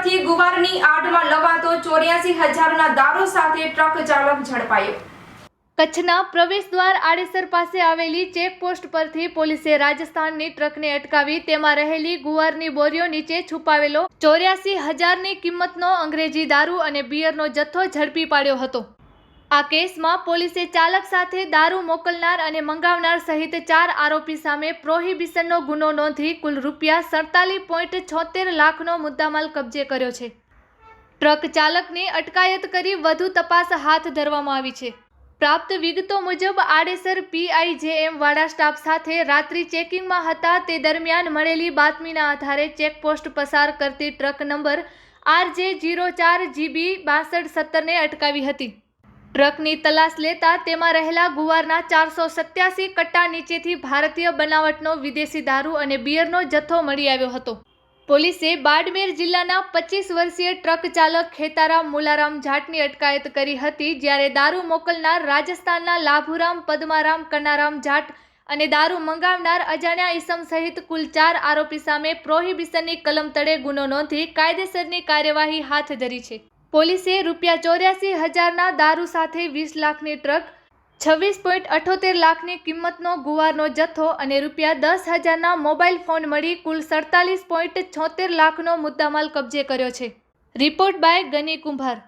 પરથી ગુવારની આડમાં લવાતો ચોર્યાસી હજારના દારૂ સાથે ટ્રક ચાલક ઝડપાયો. કચ્છના પ્રવેશદ્વાર આડેસર પાસે આવેલી ચેકપોસ્ટ પરથી પોલીસે રાજસ્થાનની ટ્રકને અટકાવી તેમાં રહેલી ગુવારની બોરીઓ નીચે છુપાવેલો ચોર્યાસી હજારની કિંમતનો અંગ્રેજી દારૂ અને બિયરનો જથ્થો ઝડપી પાડ્યો હતો. આ કેસમાં પોલીસે ચાલક સાથે દારૂ મોકલનાર અને મંગાવનાર સહિત ચાર આરોપી સામે પ્રોહિબિશનનો ગુનો નોંધી કુલ રૂપિયા સડતાલીસ પોઈન્ટ છોતેર લાખનો મુદ્દામાલ કબજે કર્યો છે. ટ્રક ચાલકની અટકાયત કરી વધુ તપાસ હાથ ધરવામાં આવી છે. પ્રાપ્ત વિગતો મુજબ, આડેસર પીઆઈજેએમ વાડા સ્ટાફ સાથે રાત્રિ ચેકિંગમાં હતા. તે દરમિયાન મળેલી બાતમીના આધારે ચેકપોસ્ટ પસાર કરતી ટ્રક નંબર આરજે જીરો ચાર જીબી બાસઠ સત્તરને અટકાવી હતી. ટ્રકની તલાશ લેતા તેમાં રહેલા ગુવારના ચારસો સત્યાસી કટ્ટા નીચેથી ભારતીય બનાવટનો વિદેશી દારૂ અને બિયરનો જથ્થો મળી આવ્યો હતો. પોલીસે બાડમેર જિલ્લાના પચીસ વર્ષીય ટ્રક ચાલક ખેતારામ મુલારામ જાટની અટકાયત કરી હતી, જ્યારે દારૂ મોકલનાર રાજસ્થાનના લાભુરામ, પદ્મારામ, કનારામ જાટ અને દારૂ મંગાવનાર અજાણ્યા ઈસમ સહિત કુલ ચાર આરોપી સામે પ્રોહિબિશનની કલમ તળે ગુનો નોંધી કાયદેસરની કાર્યવાહી હાથ ધરી છે. પોલીસે રૂપિયા ચોર્યાસી હજારના દારૂ સાથે વીસ લાખની ટ્રક, છવ્વીસ પોઈન્ટ અઠોતેર લાખની કિંમતનો ગુવારનો જથ્થો અને રૂપિયા દસ હજારના મોબાઈલ ફોન મળી કુલ સડતાલીસ પોઈન્ટ છોતેર લાખનો મુદ્દામાલ કબજે કર્યો છે. રિપોર્ટ બાય ગની કુંભાર.